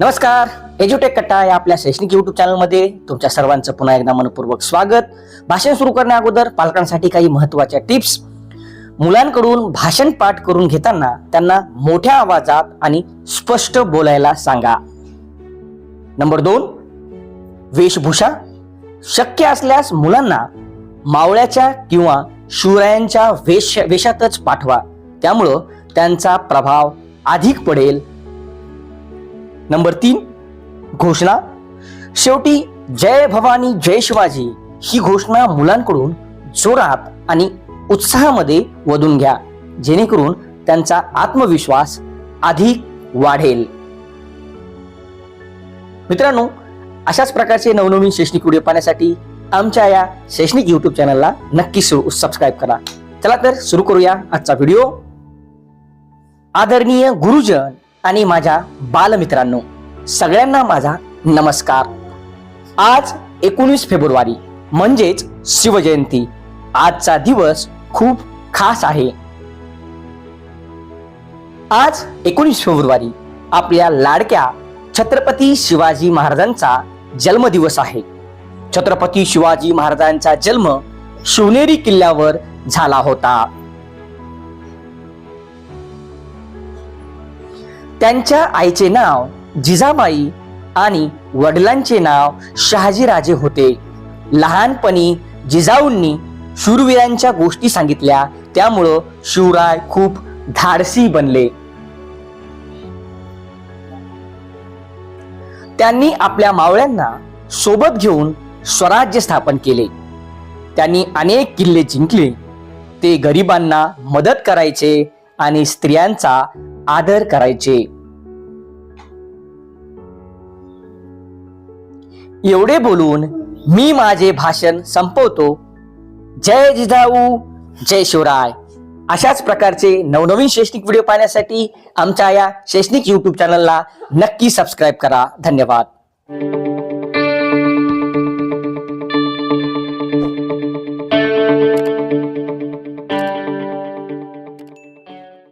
नमस्कार एज्युटेक कट्टा या आपल्या शैक्षणिक युट्यूब चॅनलमध्ये तुमच्या सर्वांचं पुन्हा एकदा मनपूर्वक स्वागत. भाषण सुरू करण्या अगोदर पालकांसाठी काही महत्त्वाच्या टिप्स मुलांकडून भाषण पाठ करून घेताना त्यांना मोठ्या आवाजात आणि स्पष्ट बोलायला सांगा. नंबर दोन वेशभूषा. शक्य असल्यास मुलांना मावळ्याच्या किंवा शिवरायांच्या वेश वेशातच पाठवा. त्यामुळं त्यांचा प्रभाव अधिक पडेल. नंबर तीन घोषणा. शेवटी जय भवानी जय शिवाजी ही घोषणा मुलांकडून जोरात आणि उत्साहामध्ये वधून घ्या. जेणेकरून त्यांचा आत्मविश्वास अधिक वाढेल. मित्रांनो अशाच प्रकारचे नवनवीन शैक्षणिक व्हिडिओ पाहण्यासाठी आमच्या या शैक्षणिक युट्यूब चॅनलला नक्की सबस्क्राईब करा. चला तर सुरू करूया आजचा व्हिडिओ. आदरणीय गुरुजन आणि माझ्या बालमित्रांनो सगळ्यांना माझा नमस्कार. आज एकोणीस फेब्रुवारी म्हणजेच शिवजयंती. आजचा दिवस खूप खास आहे. आज एकोणीस फेब्रुवारी आपल्या लाडक्या छत्रपती शिवाजी महाराजांचा जन्मदिवस आहे. छत्रपती शिवाजी महाराजांचा जन्म शिवनेरी किल्ल्यावर झाला होता. त्यांच्या आईचे नाव जिजाबाई आणि वडिलांचे नाव शहाजीराजे होते. लहानपणी जिजाऊंनी शूरवीरांच्या गोष्टी सांगितल्या. त्यामुळं शिवराय खूप धाडसी बनले. त्यांनी आपल्या मावळ्यांना सोबत घेऊन स्वराज्य स्थापन केले. त्यांनी अनेक किल्ले जिंकले. ते गरिबांना मदत करायचे आणि स्त्रियांचा आदर करायचे. एवढे बोलून मी माझे भाषण संपवतो. जय जिजाऊ जय शिवराय. अशाच प्रकारचे नवनवीन शैक्षणिक व्हिडिओ पाहण्यासाठी आमच्या या शैक्षणिक युट्यूब चॅनलला नक्की सबस्क्राईब करा. धन्यवाद.